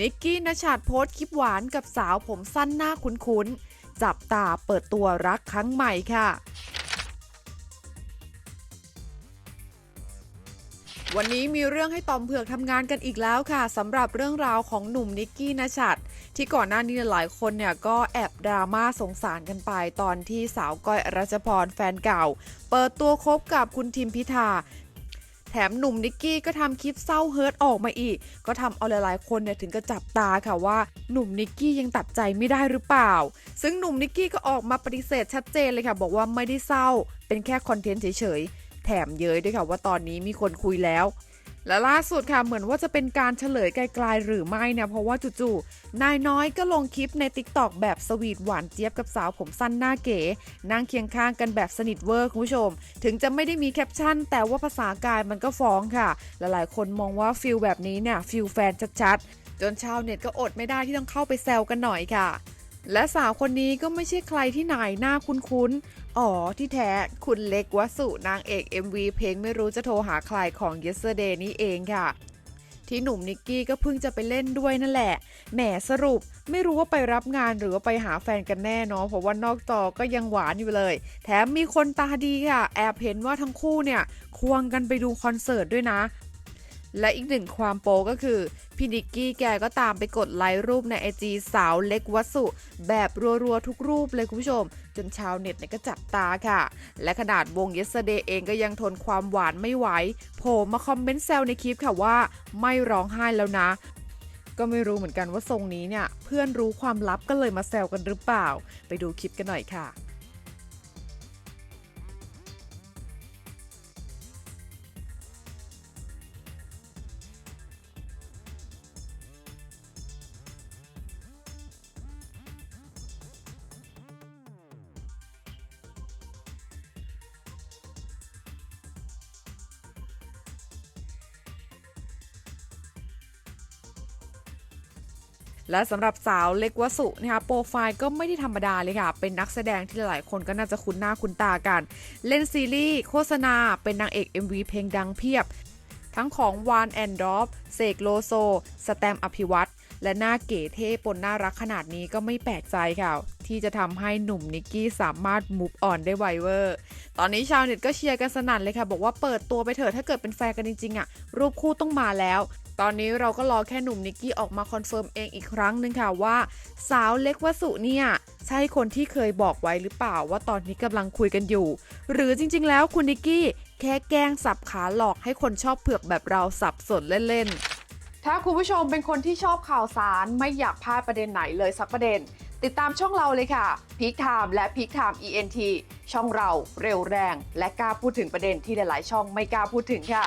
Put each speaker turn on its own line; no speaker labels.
นิกกี้นชาติโพสต์คลิปหวานกับสาวผมสั้นหน้าคุ้นๆ จับตาเปิดตัวรักครั้งใหม่ค่ะ วันนี้มีเรื่องให้ตอมเผือกทำงานกันอีกแล้วค่ะสำหรับเรื่องราวของหนุ่มนิกกี้นชัดที่ก่อนหน้านี้หลายคนเนี่ยก็แอบดราม่าสงสารกันไปตอนที่สาวก้อยรัชพรแฟนเก่า เปิดตัวคบกับคุณทิมพิธา แถมหนุ่มนิกกี้ก็ทำคลิปเศร้าเฮิร์ตออกมาอีก ก็ทำเอาหลายๆคนเนี่ยถึงกับจับตาค่ะว่าหนุ่มนิกกี้ยังตัดใจไม่ได้หรือเปล่า ซึ่งหนุ่มนิกกี้ก็ออกมาปฏิเสธชัดเจนเลยค่ะ บอกว่าไม่ได้เศร้า เป็นแค่คอนเทนต์เฉยๆ แถมเย้ยด้วยค่ะว่าตอนนี้มีคนคุยแล้ว และล่าสุดค่ะเหมือนว่าจะเป็นการเฉลยไกลๆหรือไม่เนี่ยเพราะว่าจู่ๆนายน้อยก็ลงคลิปใน t ิ k t o k แบบสวีทหวานเจี๊ยบกับสาวผมสั้นหน้าเก๋นั่งเคียงข้างกันแบบสนิทเวอร์คุณผู้ชม ถึงจะไม่ได้มีแคปชั่น แต่ว่าภาษากายมันก็ฟ้องค่ะ หลายๆ คนมองว่าฟิลแบบนี้เนี่ยฟิลแฟนชัดๆ จนชาวเน็ตก็อดไม่ได้ที่ต้องเข้าไปแซวกันหน่อยค่ะและสาวคนนี้ก็ไม่ใช่ใครที่ไหนหน้าคุ้น อ๋อ ที่แท้คุณเล็กวสุนางเอก MV เพลงไม่รู้จะโทรหาใครของ Yesterday นี่เองค่ะ ที่หนุ่มนิกกี้ก็เพิ่งจะไปเล่นด้วยนั่นแหละ แหมสรุปไม่รู้ว่าไปรับงานหรือว่าไปหาแฟนกันแน่เนาะ เพราะว่านอกจอก็ยังหวานอยู่เลย แถมมีคนตาดีค่ะ แอบเห็นว่าทั้งคู่เนี่ยควงกันไปดูคอนเสิร์ตด้วยนะ และอีกหนึ่งความโปก็คือ พี่นิกกี้แกก็ตามไปกดไลค์รูปในไอจีสาวเล็กวัสุแบบรัวๆ ทุกรูปเลยคุณผู้ชม จนชาวเน็ตเนี่ยก็จับตาค่ะ และขนาดวง Yesterday เองก็ยังทนความหวานไม่ไหวโผล่มาคอมเมนต์แซวในคลิปค่ะว่าไม่ร้องไห้แล้วนะ ก็ไม่รู้เหมือนกันว่าทรงนี้เนี่ย เพื่อนรู้ความลับก็เลยมาแซวกันหรือเปล่า ไปดูคลิปกันหน่อยค่ะ และสำหรับสาวเล็กวสุนะคะโปรไฟล์ก็ไม่ได้ธรรมดาเลยค่ะ เป็นนักแสดงที่หลายคนก็น่าจะคุ้นหน้าคุ้นตากัน เล่นซีรีส์โฆษณา เป็นนางเอก MV เพลงดังเพียบ ทั้งของวานแอนดอฟเสกโลโซ สแตมอภิวัตและหน้าเก๋เท่ปนน่ารักขนาดนี้ก็ไม่แปลกใจค่ะ ที่จะทำให้หนุ่มนิกกี้สามารถมูฟออนได้ไวเวอร์ ตอนนี้ชาวเน็ตก็เชียร์กันสนั่นเลยค่ะ บอกว่าเปิดตัวไปเถอะถ้าเกิดเป็นแฟนกันจริงๆอะรูปคู่ต้องมาแล้ว ตอนนี้เราก็รอแค่หนุ่มนิกกี้ออกมาคอนเฟิร์มเองอีกครั้งหนึ่งค่ะว่า สาวเล็กวสุเนี่ยใช่คนที่เคยบอกไว้หรือเปล่าว่าตอนนี้กำลังคุยกันอยู่ หรือจริงๆ แล้วคุณนิกกี้แค่แกล้งสับขาหลอกให้คนชอบเผือกแบบเราสับสนเล่นๆ ถ้าคุณผู้ชมเป็นคนที่ชอบข่าวสารไม่อยากพลาดประเด็นไหนเลยสักประเด็น ติดตามช่องเราเลยค่ะพีคไทม์และพีคไทม์ ENT ช่องเราเร็วแรง และกล้าพูดถึงประเด็นที่หลายๆ ช่องไม่กล้าพูดถึงค่ะ